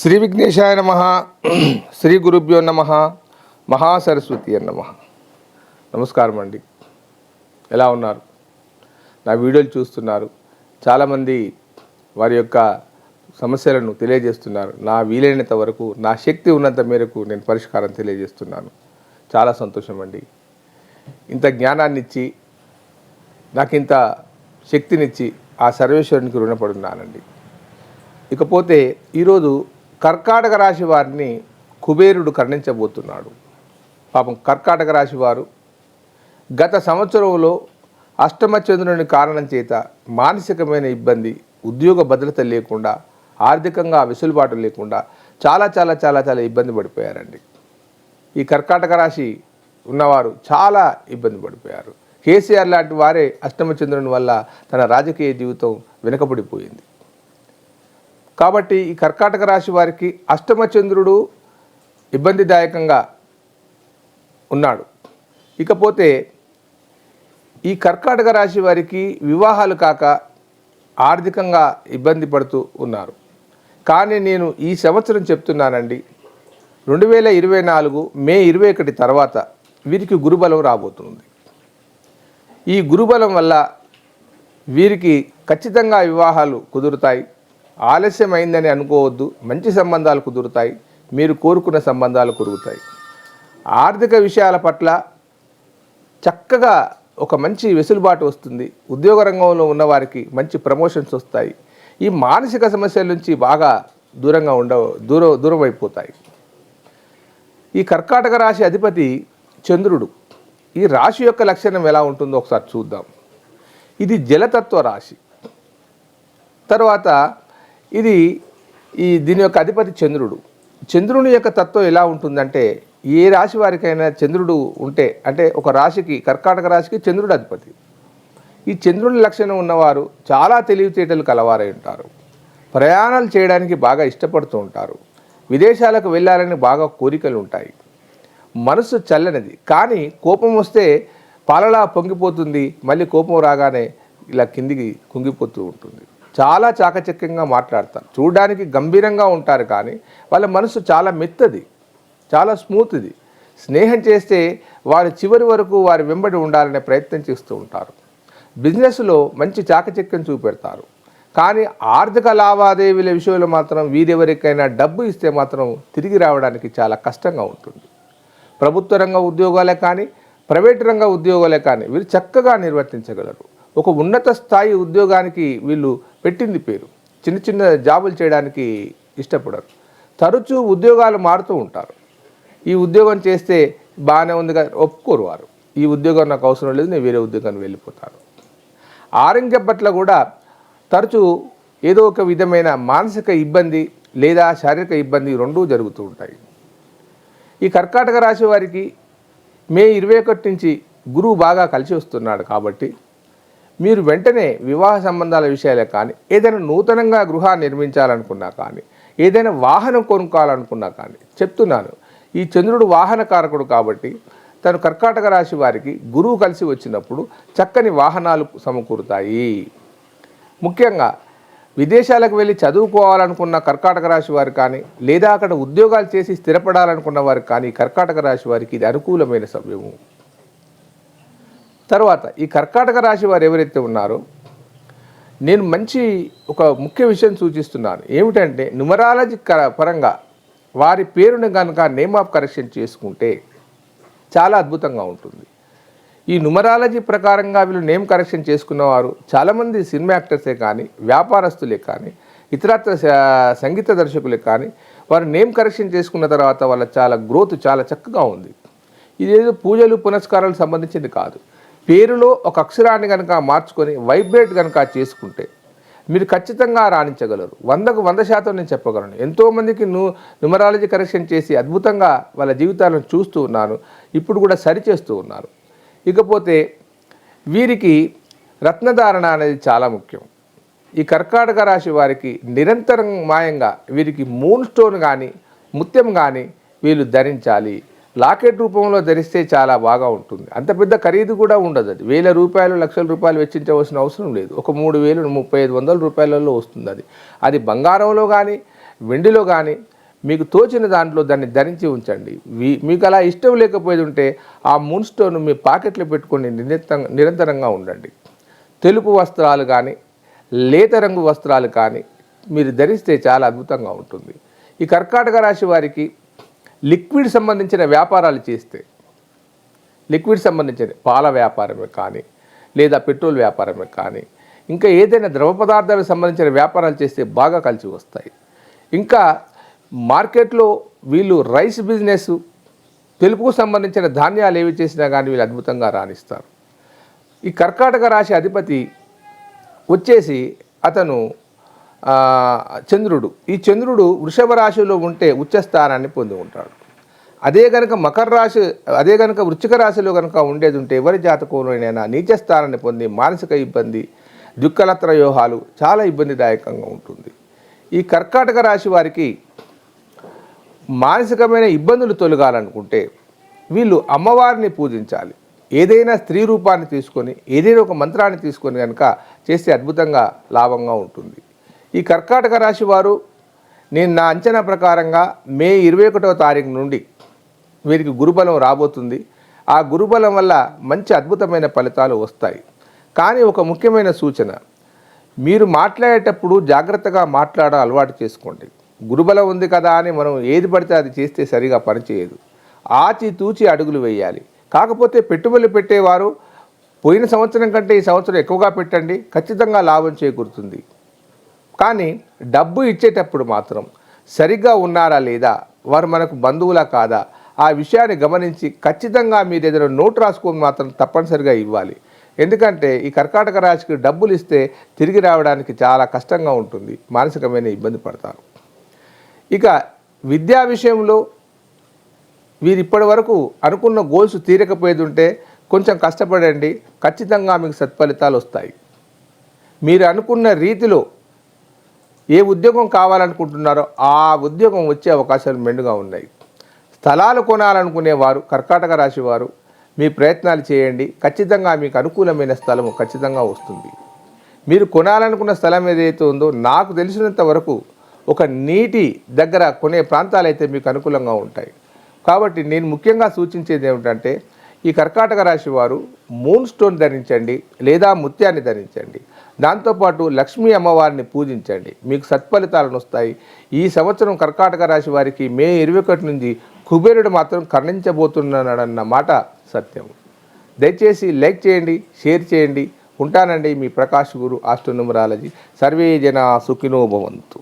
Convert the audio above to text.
శ్రీ విఘ్నేశాయ నమ శ్రీ గురుభ్యో నమ మహాసరస్వతి నమ. నమస్కారం అండి. ఎలా ఉన్నారు? నా వీడియోలు చూస్తున్నారు. చాలామంది వారి యొక్క సమస్యలను తెలియజేస్తున్నారు. నా వీలైనంత వరకు నా శక్తి ఉన్నంత మేరకు నేను పరిష్కారం తెలియజేస్తున్నాను. చాలా సంతోషం అండి. ఇంత జ్ఞానాన్ని ఇచ్చి నాకు ఇంత శక్తినిచ్చి ఆ సర్వేశ్వరునికి రుణపడున్నానండి. ఇకపోతే ఈరోజు కర్కాటక రాశి వారిని కుబేరుడు కరుణించబోతున్నాడు. పాపం కర్కాటక రాశి వారు గత సంవత్సరంలో అష్టమ చంద్రుని కారణం చేత మానసికమైన ఇబ్బంది ఉద్యోగ భద్రత లేకుండా ఆర్థికంగా వెసులుబాటు లేకుండా చాలా చాలా చాలా చాలా ఇబ్బంది పడిపోయారండి. ఈ కర్కాటక రాశి ఉన్నవారు చాలా ఇబ్బంది పడిపోయారు. కేసీఆర్ లాంటి వారే అష్టమ చంద్రుని వల్ల తన రాజకీయ జీవితం వెనుకబడిపోయింది. కాబట్టి ఈ కర్కాటక రాశి వారికి అష్టమ చంద్రుడు ఇబ్బందిదాయకంగా ఉన్నాడు. ఇకపోతే ఈ కర్కాటక రాశి వారికి వివాహాలు కాక ఆర్థికంగా ఇబ్బంది పడుతూ ఉన్నారు. కానీ నేను ఈ సంవత్సరం చెప్తున్నానండి రెండు వేల ఇరవై నాలుగు మే ఇరవై ఒకటి తర్వాత వీరికి గురుబలం రాబోతుంది. ఈ గురుబలం వల్ల వీరికి ఖచ్చితంగా వివాహాలు కుదురుతాయి. ఆలస్యం అయిందని అనుకోవద్దు. మంచి సంబంధాలు కుదురుతాయి. మీరు కోరుకున్న సంబంధాలు కుదురుతాయి. ఆర్థిక విషయాల పట్ల చక్కగా ఒక మంచి వెసులుబాటు వస్తుంది. ఉద్యోగ రంగంలో ఉన్నవారికి మంచి ప్రమోషన్స్ వస్తాయి. ఈ మానసిక సమస్యల నుంచి బాగా దూరంగా ఉండ దూర దూరం అయిపోతాయి. ఈ కర్కాటక రాశి అధిపతి చంద్రుడు. ఈ రాశి యొక్క లక్షణం ఎలా ఉంటుందో ఒకసారి చూద్దాం. ఇది జలతత్వ రాశి. తర్వాత ఇది ఈ దీని యొక్క అధిపతి చంద్రుడు. చంద్రుని యొక్క తత్వం ఎలా ఉంటుందంటే ఏ రాశి వారికైనా చంద్రుడు ఉంటే అంటే ఒక రాశికి కర్కాటక రాశికి చంద్రుడు అధిపతి. ఈ చంద్రుని లక్షణం ఉన్నవారు చాలా తెలివితేటలు కలవారై ఉంటారు. ప్రయాణాలు చేయడానికి బాగా ఇష్టపడుతూ ఉంటారు. విదేశాలకు వెళ్ళాలని బాగా కోరికలు ఉంటాయి. మనసు చల్లనిది. కానీ కోపం వస్తే పాలలా పొంగిపోతుంది. మళ్ళీ కోపం రాగానే ఇలా కిందికి కుంగిపోతూ ఉంటుంది. చాలా చాకచక్యంగా మాట్లాడతారు చూడడానికి గంభీరంగా ఉంటారు కానీ వాళ్ళ మనసు చాలా మెత్తది చాలా స్మూత్ది. స్నేహం చేస్తే వారి చివరి వరకు వారి వెంబడి ఉండాలనే ప్రయత్నం చేస్తూ ఉంటారు. బిజినెస్లో మంచి చాకచక్యం చూపెడతారు. కానీ ఆర్థిక లావాదేవీల విషయంలో మాత్రం వీరెవరికైనా డబ్బు ఇస్తే మాత్రం తిరిగి రావడానికి చాలా కష్టంగా ఉంటుంది. ప్రభుత్వ రంగ ఉద్యోగాలే కానీ ప్రైవేట్ రంగ ఉద్యోగాలే కానీ వీరు చక్కగా నిర్వర్తించగలరు. ఒక ఉన్నత స్థాయి ఉద్యోగానికి వీళ్ళు పెట్టింది పేరు. చిన్న చిన్న జాబులు చేయడానికి ఇష్టపడరు. తరచూ ఉద్యోగాలు మారుతూ ఉంటారు. ఈ ఉద్యోగం చేస్తే బాగానే ఉంది కదా ఒప్పుకోరు వారు. ఈ ఉద్యోగం నాకు అవసరం లేదు నేను వేరే ఉద్యోగానికి వెళ్ళిపోతాను. ఆరోగ్యం పట్ల కూడా తరచూ ఏదో ఒక విధమైన మానసిక ఇబ్బంది లేదా శారీరక ఇబ్బంది రెండూ జరుగుతూ ఉంటాయి. ఈ కర్కాటక రాశి వారికి మే ఇరవై ఒకటి నుంచి గురువు బాగా కలిసి వస్తున్నాడు కాబట్టి మీరు వెంటనే వివాహ సంబంధాల విషయాలే కానీ ఏదైనా నూతనంగా గృహాన్ని నిర్మించాలనుకున్నా కానీ ఏదైనా వాహనం కొనుక్కోవాలనుకున్నా కానీ చెప్తున్నాను. ఈ చంద్రుడు వాహన కారకుడు కాబట్టి తను కర్కాటక రాశి వారికి గురువు కలిసి వచ్చినప్పుడు చక్కని వాహనాలు సమకూరుతాయి. ముఖ్యంగా విదేశాలకు వెళ్ళి చదువుకోవాలనుకున్న కర్కాటక రాశి వారు కానీ లేదా అక్కడ ఉద్యోగాలు చేసి స్థిరపడాలనుకున్న వారు కానీ కర్కాటక రాశి వారికి ఇది అనుకూలమైన సమయము. తర్వాత ఈ కర్కాటక రాశి వారు ఎవరైతే ఉన్నారో నేను మంచి ఒక ముఖ్య విషయం సూచిస్తున్నాను. ఏమిటంటే న్యూమరాలజీ పరంగా వారి పేరుని కనుక నేమ్ ఆఫ్ కరెక్షన్ చేసుకుంటే చాలా అద్భుతంగా ఉంటుంది. ఈ న్యూమరాలజీ ప్రకారంగా వీళ్ళు నేమ్ కరెక్షన్ చేసుకున్నవారు చాలామంది సినిమా యాక్టర్సే కానీ వ్యాపారస్తులే కానీ ఇతరత్ర సంగీత దర్శకులే కానీ వారు నేమ్ కరెక్షన్ చేసుకున్న తర్వాత వాళ్ళ చాలా గ్రోత్ చాలా చక్కగా ఉంది. ఇదేదో పూజలు పునస్కారాలకు సంబంధించింది కాదు. పేరులో ఒక అక్షరాన్ని కనుక మార్చుకొని వైబ్రేట్ కనుక చేసుకుంటే మీరు ఖచ్చితంగా రాణించగలరు. వందకు వంద శాతం నేను చెప్పగలను. ఎంతోమందికి ను న్యూమరాలజీ కరెక్షన్ చేసి అద్భుతంగా వాళ్ళ జీవితాలను చూస్తూ ఉన్నాను ఇప్పుడు కూడా సరిచేస్తూ ఉన్నారు. ఇకపోతే వీరికి రత్నధారణ అనేది చాలా ముఖ్యం. ఈ కర్కాటక రాశి వారికి నిరంతరం మాయంగా వీరికి మూన్ స్టోన్ కానీ ముత్యం కానీ వీళ్ళు ధరించాలి. లాకెట్ రూపంలో ధరిస్తే చాలా బాగా ఉంటుంది. అంత పెద్ద ఖరీదు కూడా ఉండదు అది. వేల రూపాయలు లక్షల రూపాయలు వెచ్చించవలసిన అవసరం లేదు. ఒక మూడు వేలు ముప్పై ఐదు వందల రూపాయలలో వస్తుంది అది. అది బంగారంలో కానీ వెండిలో కానీ మీకు తోచిన దాంట్లో దాన్ని ధరించి ఉంచండి. మీకు అలా ఇష్టం లేకపోయేది ఉంటే ఆ మూన్ స్టోన్ మీ పాకెట్లో పెట్టుకొని నిరంతరంగా ఉండండి. తెలుపు వస్త్రాలు కానీ లేత రంగు వస్త్రాలు కానీ మీరు ధరిస్తే చాలా అద్భుతంగా ఉంటుంది. ఈ కర్కాటక రాశి వారికి లిక్విడ్ సంబంధించిన వ్యాపారాలు చేస్తే లిక్విడ్ సంబంధించిన పాల వ్యాపారమే కానీ లేదా పెట్రోల్ వ్యాపారమే కానీ ఇంకా ఏదైనా ద్రవ పదార్థాలకు సంబంధించిన వ్యాపారాలు చేస్తే బాగా కలిసి వస్తాయి. ఇంకా మార్కెట్లో వీళ్ళు రైస్ బిజినెస్ తెలుపుకు సంబంధించిన ధాన్యాలు ఏవి చేసినా కానీ వీళ్ళు అద్భుతంగా రాణిస్తారు. ఈ కర్కాటక రాశి అధిపతి వచ్చేసి అతను చంద్రుడు. ఈ చంద్రుడు వృషభ రాశిలో ఉంటే ఉచ్చస్థానాన్ని పొంది ఉంటాడు. అదే కనుక మకర రాశి అదే కనుక వృచ్చిక రాశిలో కనుక ఉండేది ఉంటే ఎవరి జాతకంలోనైనా నీచస్థానాన్ని పొంది మానసిక ఇబ్బంది దుఃఖలత్రయోహాలు చాలా ఇబ్బందిదాయకంగా ఉంటుంది. ఈ కర్కాటక రాశి వారికి మానసికమైన ఇబ్బందులు తొలగాలనుకుంటే వీళ్ళు అమ్మవారిని పూజించాలి. ఏదైనా స్త్రీ రూపాన్ని తీసుకొని ఏదైనా ఒక మంత్రాన్ని తీసుకొని కనుక చేస్తే అద్భుతంగా లాభంగా ఉంటుంది. ఈ కర్కాటక రాశి వారు నేను నా అంచనా ప్రకారంగా మే ఇరవై ఒకటవ తారీఖు నుండి వీరికి గురుబలం రాబోతుంది. ఆ గురుబలం వల్ల మంచి అద్భుతమైన ఫలితాలు వస్తాయి. కానీ ఒక ముఖ్యమైన సూచన మీరు మాట్లాడేటప్పుడు జాగ్రత్తగా మాట్లాడడం అలవాటు చేసుకోండి. గురుబలం ఉంది కదా అని మనం ఏది పడితే అది చేస్తే సరిగా పనిచేయదు ఆచి తూచి అడుగులు వేయాలి. కాకపోతే పెట్టుబడులు పెట్టేవారు పోయిన సంవత్సరం కంటే ఈ సంవత్సరం ఎక్కువగా పెట్టండి ఖచ్చితంగా లాభం చేకూరుతుంది. కానీ డబ్బు ఇచ్చేటప్పుడు మాత్రం సరిగ్గా ఉన్నారా లేదా వారు మనకు బంధువులా కాదా ఆ విషయాన్ని గమనించి ఖచ్చితంగా మీరు ఏదైనా నోట్ రాసుకొని మాత్రం తప్పనిసరిగా ఇవ్వాలి. ఎందుకంటే ఈ కర్కాటక రాశికి డబ్బులు ఇస్తే తిరిగి రావడానికి చాలా కష్టంగా ఉంటుంది. మానసికమైన ఇబ్బంది పడతారు. ఇక విద్యా విషయంలో వీరు ఇప్పటి వరకు అనుకున్న గోల్స్ తీరకపోయేది ఉంటే కొంచెం కష్టపడండి. ఖచ్చితంగా మీకు సత్ఫలితాలు వస్తాయి. మీరు అనుకున్న రీతిలో ఏ ఉద్యోగం కావాలనుకుంటున్నారో ఆ ఉద్యోగం వచ్చే అవకాశాలు మెండుగా ఉన్నాయి. స్థలాలు కొనాలనుకునేవారు కర్కాటక రాశి వారు మీ ప్రయత్నాలు చేయండి. ఖచ్చితంగా మీకు అనుకూలమైన స్థలము ఖచ్చితంగా వస్తుంది. మీరు కొనాలనుకున్న స్థలం ఏదైతే ఉందో నాకు తెలిసినంత వరకు ఒక నీటి దగ్గర కొనే ప్రాంతాలు అయితే మీకు అనుకూలంగా ఉంటాయి. కాబట్టి నేను ముఖ్యంగా సూచించేది ఏమిటంటే ఈ కర్కాటక రాశి వారు మూన్ స్టోన్ ధరించండి లేదా ముత్యాన్ని ధరించండి. దాంతోపాటు లక్ష్మీ అమ్మవారిని పూజించండి. మీకు సత్ఫలితాలను వస్తాయి. ఈ సంవత్సరం కర్కాటక రాశి వారికి మే ఇరవై ఒకటి నుంచి కుబేరుడు మాత్రం కర్ణించబోతున్నాడన్న మాట సత్యం. దయచేసి లైక్ చేయండి షేర్ చేయండి. ఉంటానండి మీ ప్రకాష్ గురు ఆస్ట్రోనుమరాలజీ సర్వే జన సుఖినోభవంతు